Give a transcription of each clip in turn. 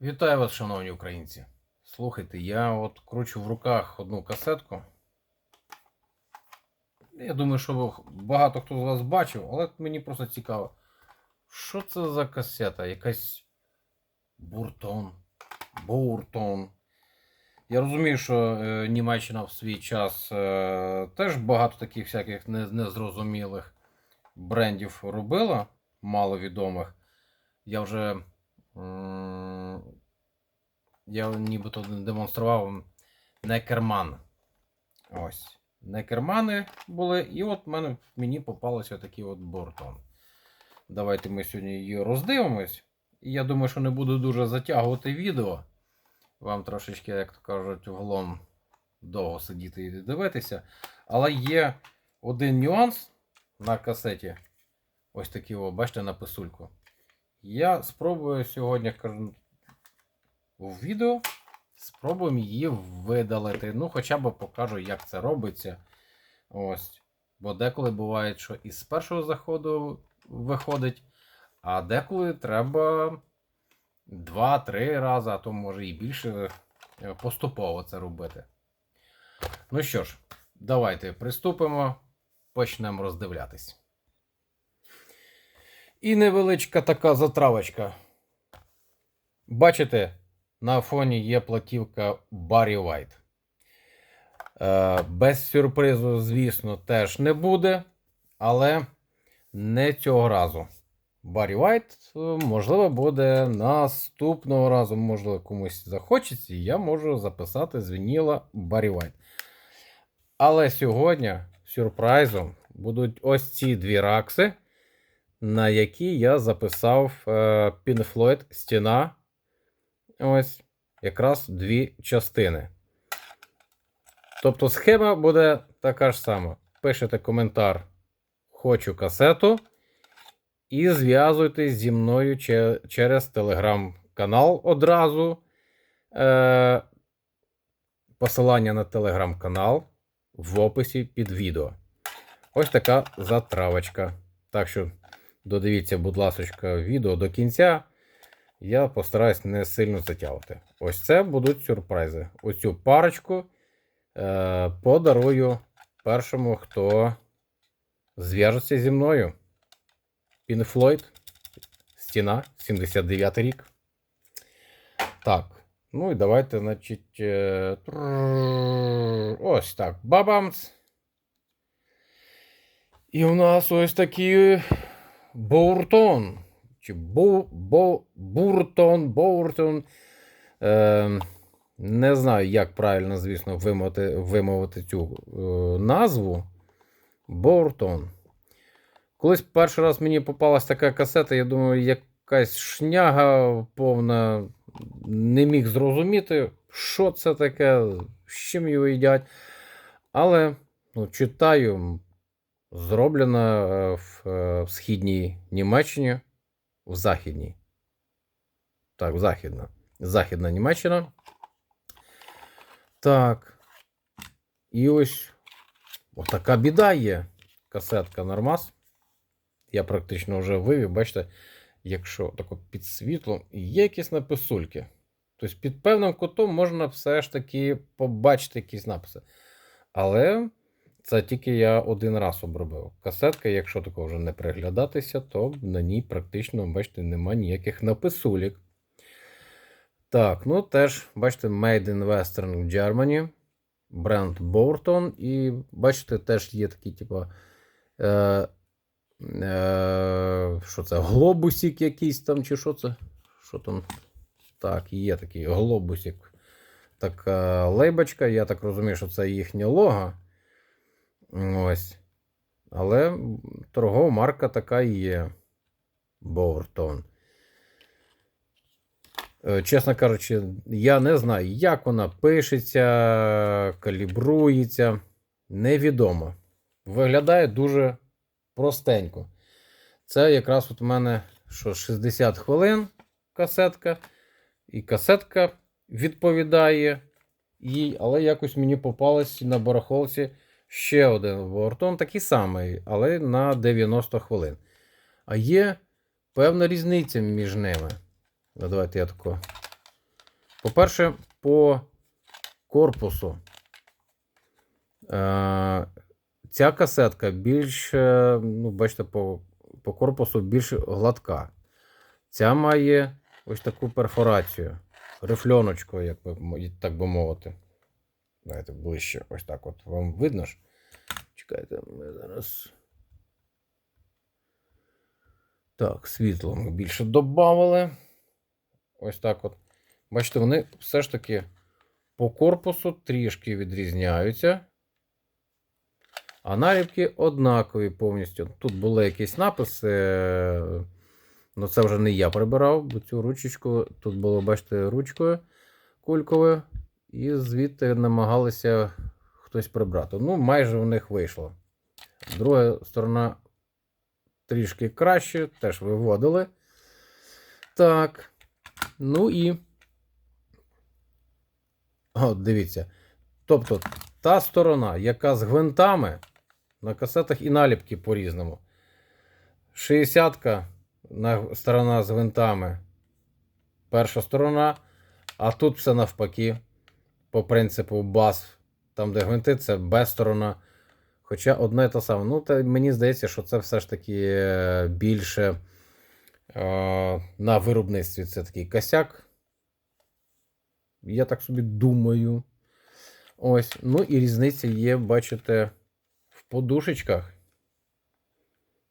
Вітаю вас, шановні українці. Слухайте, я от кручу в руках одну касетку. Я думаю, що багато хто з вас бачив, але мені просто цікаво, що це за касета? Якась буртон, буртон. Я розумію, що е, Німеччина в свій час е, теж багато таких всяких незрозумілих брендів робила, маловідомих. Я вже. М, Я нібито демонстрував некерман. Ось. Некермани були, і от мене, мені попалося такий от бортон. Давайте ми сьогодні її роздивимось. І я думаю, що не буду дуже затягувати відео. Вам трошечки, як то кажуть, вглом довго сидіти і дивитися. Але є один нюанс на касеті. Ось такий, о, бачите, на писульку. Я спробую сьогодні в відео. Спробуємо її видалити. Ну, хоча б покажу, як це робиться. Ось. Бо деколи буває, що із першого заходу виходить, а деколи треба 2-3 рази, а то може і більше е, поступово це робити. Ну що ж, давайте приступимо, почнемо роздивлятись. І невеличка така затравочка. Бачите, на фоні є платівка Barry White. Е, без сюрпризу, звісно, теж не буде, але не цього разу. Баррі White, е, можливо, буде наступного разу, можливо, комусь захочеться, і я можу записати з вініла Баррі White. Але сьогодні сюрпризом будуть ось ці дві ракси, на які я записав е, Pink Floyd стіна. Ось якраз дві частини. Тобто схема буде така ж сама. Пишете коментар Хочу касету. І зв'язуйтесь зі мною через телеграм-канал одразу. Е, посилання на телеграм-канал в описі під відео. Ось така затравочка. Так що додивіться, будь ласка, відео до кінця. Я постараюсь не сильно затягувати. Ось це будуть сюрпризи. Оцю парочку е, подарую першому, хто зв'яжеться зі мною. Floyd, Стіна, 79 рік. Так. Ну і давайте, значить. е, Ось так. Бабамц. І у нас ось такий Боуртон. Чи бу, бо, Буртон, Боуртон. Е, не знаю, як правильно, звісно, вимовити, вимовити цю е, назву. Боуртон. Колись перший раз мені попалась така касета, я думаю, якась шняга повна. Не міг зрозуміти, що це таке, з чим його їдять. Але ну, читаю, зроблена е, в, е, в східній Німеччині, в західній. Так, західна. Західна Німеччина. Так. І ось отака біда є. Касетка Нормас. Я практично вже вивів, бачите, якщо тако під світлом є якісь написульки. Тобто під певним кутом можна все ж таки побачити якісь написи. Але це тільки я один раз обробив. Касетка, якщо такого вже не приглядатися, то на ній практично, бачите, нема ніяких написулік. Так, ну теж, бачите, Made in Western Germany, бренд Bourton. І бачите, теж є такі, типу, е, е, що це, глобусик якийсь там, чи що це? Що там? Так, є такий глобусик. Така лейбочка. Я так розумію, що це їхня лога. Ось. Але торгова марка така і є. Боуртон. Е, Чесно кажучи, я не знаю, як вона пишеться, калібрується. Невідомо. Виглядає дуже простенько. Це якраз от у мене що 60 хвилин касетка. І касетка відповідає їй, але якось мені попалось на барахолці ще один Вортон, такий самий, але на 90 хвилин. А є певна різниця між ними. Ну, давайте я тако По-перше, по корпусу. Е, ця касетка більш, е, ну, бачите, по, по корпусу більш гладка. Ця має ось таку перфорацію, рифльоночку, як би, так би мовити. Давайте ближче, ось так от. Вам видно ж? Чекайте, ми зараз. Так, світло ми більше додавали. Ось так от. Бачите, вони все ж таки по корпусу трішки відрізняються. А наліпки однакові повністю. Тут були якісь написи. е, Ну, це вже не я прибирав, бо цю ручечку тут було, бачите, ручкою кульковою. І звідти намагалися хтось прибрати. Ну, майже в них вийшло. Друга сторона трішки краще, теж виводили. Так. Ну і. От, дивіться. Тобто, та сторона, яка з гвинтами, на касетах і наліпки по-різному. 60-ка на сторона з гвинтами. Перша сторона. А тут все навпаки. По принципу бас, там, де гвинти, це Б сторона. Хоча одне і те саме. Ну, та мені здається, що це все ж таки е, більше е, на виробництві це такий косяк. Я так собі думаю. Ось. Ну і різниця є, бачите, в подушечках.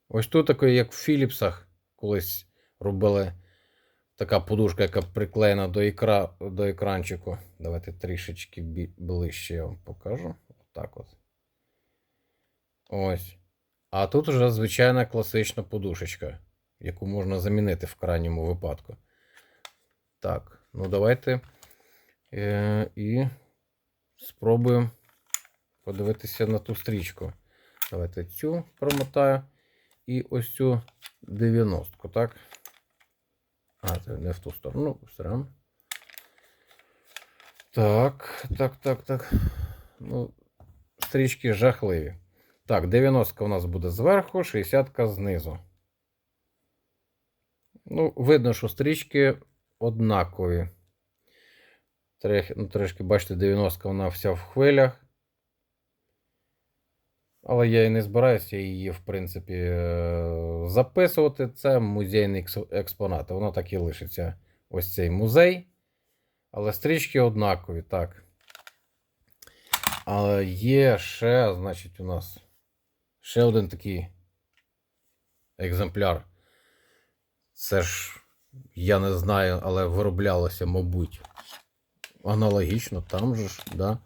Ось тут таке, як в Філіпсах колись робили така подушка, яка приклеєна до, ікра, до екранчику. Давайте трішечки ближче я вам покажу. Отак от. Ось. А тут вже звичайна класична подушечка, яку можна замінити в крайньому випадку. Так, ну давайте е, і спробуємо подивитися на ту стрічку. Давайте цю промотаю. І ось цю 90-ку, так? А, це не в ту сторону. все одно. Так, так, так, так. Ну, стрічки жахливі. Так, 90 у нас буде зверху, 60 знизу. Ну, видно, що стрічки однакові. Трохи, ну, трішки, бачите, 90 вона вся в хвилях. Але я і не збираюся її, в принципі, е, записувати. Це музейний експонат. Воно так і лишиться. Ось цей музей. Але стрічки однакові, так. Але є ще, значить, у нас ще один такий екземпляр. Це ж, я не знаю, але вироблялося, мабуть. Аналогічно, там же ж, да.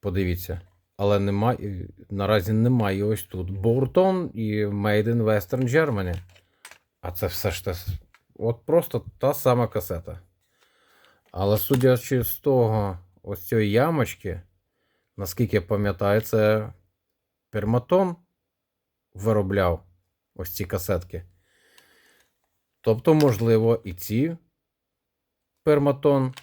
Подивіться. Але немає, наразі немає ось тут. Боуртон і Made in Western Germany. А це все ж те. От просто та сама касета. Але судячи з того, ось цієї ямочки, наскільки я пам'ятаю, це Перматон виробляв ось ці касетки. Тобто, можливо, і ці Перматон.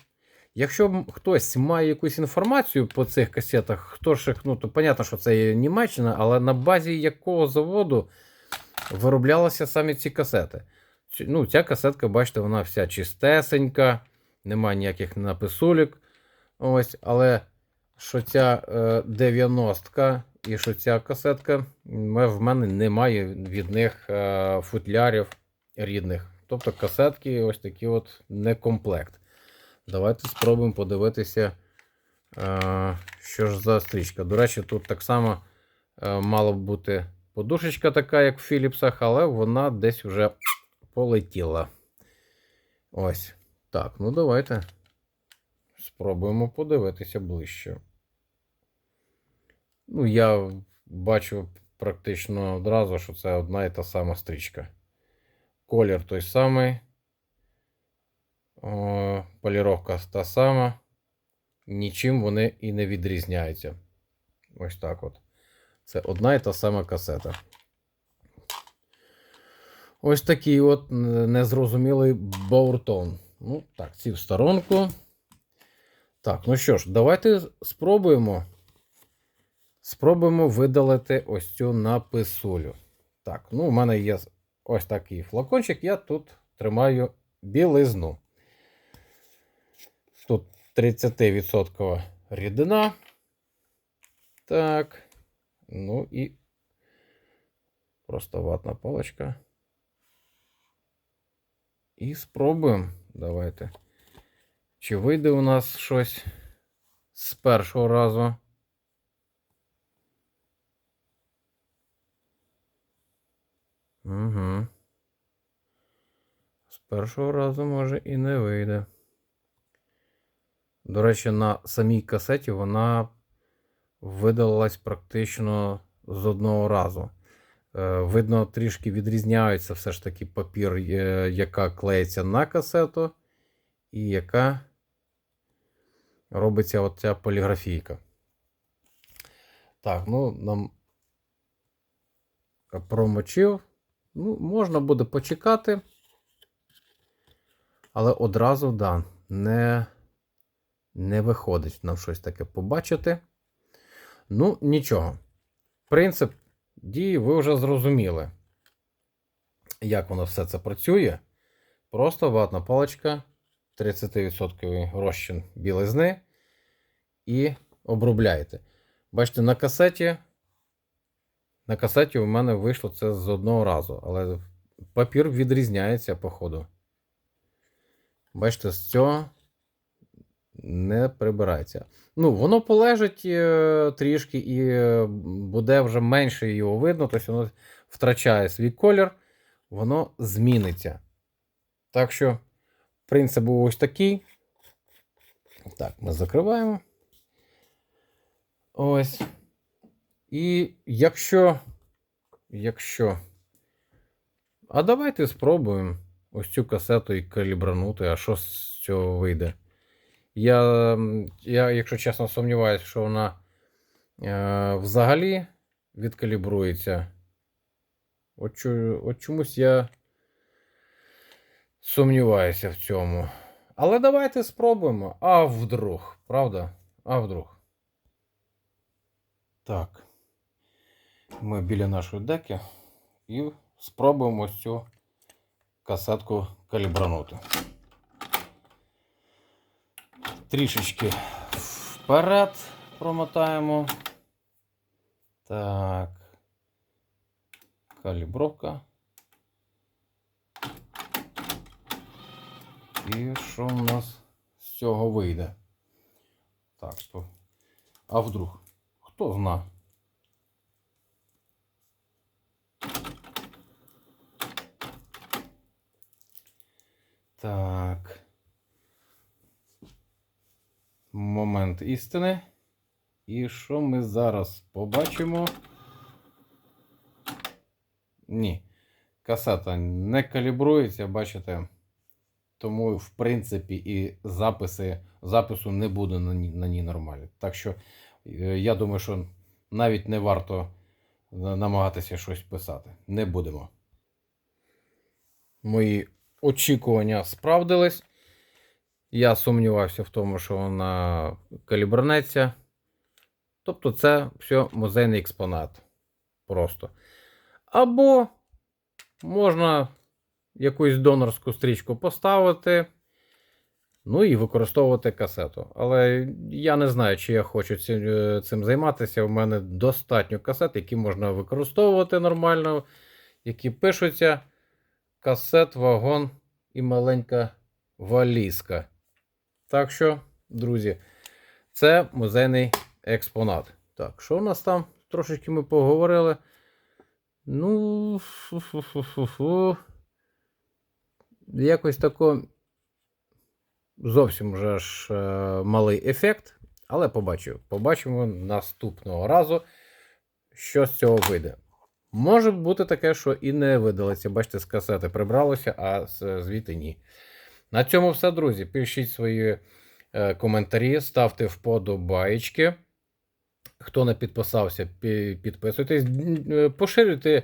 Якщо хтось має якусь інформацію по цих касетах, хто ж ну то понятно, що це є Німеччина, але на базі якого заводу вироблялися саме ці касети. Ну, ця касетка, бачите, вона вся чистесенька, немає ніяких написулік. Ось, але що ця е, 90-ка і що ця касетка, в мене немає від них е, футлярів рідних. Тобто касетки ось такі от не комплект. Давайте спробуємо подивитися, е, що ж за стрічка. До речі, тут так само е, мала б бути подушечка така, як в Філіпсах, але вона десь вже полетіла. Ось. Так, ну давайте спробуємо подивитися ближче. Ну, я бачу практично одразу, що це одна і та сама стрічка. Колір той самий. Поліровка та сама. Нічим вони і не відрізняються. Ось так от. Це одна і та сама касета. Ось такий от незрозумілий Боуртон. Ну, так, ці в сторонку. Так, ну що ж, давайте спробуємо. Спробуємо видалити ось цю написулю. Так, ну, у мене є ось такий флакончик, я тут тримаю білизну. Тут 30% рідина. Так. Ну і просто ватна паличка. І спробуємо. Давайте. Чи вийде у нас щось з першого разу? Угу. З першого разу може і не вийде. До речі, на самій касеті вона видалилась практично з одного разу. Е, Видно, трішки відрізняється все ж таки папір, е, яка клеїться на касету, і яка робиться оця поліграфійка. Так, ну нам промочив. Ну, можна буде почекати, але одразу да, не, не виходить нам щось таке побачити. Ну, нічого. Принцип дії ви вже зрозуміли, як воно все це працює. Просто ватна паличка, 30% розчин білизни і обробляєте. Бачите, на касеті. На касеті у мене вийшло це з одного разу, але папір відрізняється по ходу. Бачите, з цього не прибирається. Ну, воно полежить е, трішки і е, буде вже менше його видно, тобто воно втрачає свій колір, воно зміниться. Так що, принцип був ось такий. Так, ми закриваємо. Ось. І якщо. Якщо. А давайте спробуємо ось цю касету і калібранути, а що з цього вийде. Я, я якщо чесно, сумніваюся, що вона е, взагалі відкалібрується. От, от чомусь я сумніваюся в цьому. Але давайте спробуємо. А вдруг, правда? А вдруг. Так. Ми біля нашої деки і спробуємо цю касетку калібранути. Трішечки вперед промотаємо. Так. Калібровка. І що в нас з цього вийде? Так, то. А вдруг? Хто зна? Так. Момент істини. І що ми зараз побачимо? Ні. Касета не калібрується, бачите. Тому, в принципі, і записи, запису не буде на ній, на ній нормально. Так що, е, я думаю, що навіть не варто намагатися щось писати. Не будемо. Мої очікування справдились. Я сумнівався в тому, що вона калібрнеться. Тобто, це все музейний експонат. Просто. Або можна якусь донорську стрічку поставити, ну і використовувати касету. Але я не знаю, чи я хочу цим, е, цим займатися. У мене достатньо касет, які можна використовувати нормально, які пишуться. Касет, вагон і маленька валізка. Так що, друзі, це музейний експонат. Так, що у нас там? Трошечки ми поговорили. Ну, фу-фу-фу-фу-фу. Якось тако зовсім вже ж е, малий ефект, але побачив. Побачимо наступного разу, що з цього вийде. Може бути таке, що і не видалиться. Бачите, з касети прибралося, а звідти ні. На цьому все, друзі. Пишіть свої е, коментарі, ставте вподобаєчки. Хто не підписався, підписуйтесь, е, поширюйте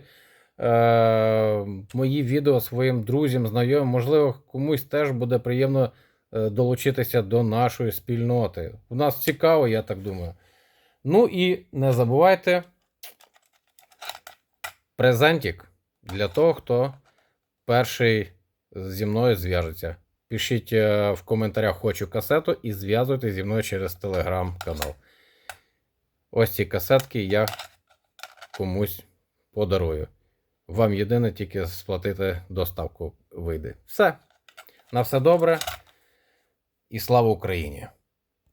е, мої відео своїм друзям, знайомим. Можливо, комусь теж буде приємно е, долучитися до нашої спільноти. У нас цікаво, я так думаю. Ну і не забувайте презентик для того, хто перший зі мною зв'яжеться. Пишіть е, в коментарях хочу касету і зв'язуйтесь зі мною через телеграм-канал. Ось ці касетки я комусь подарую. Вам єдине тільки сплатити доставку вийде. Все. На все добре. І слава Україні!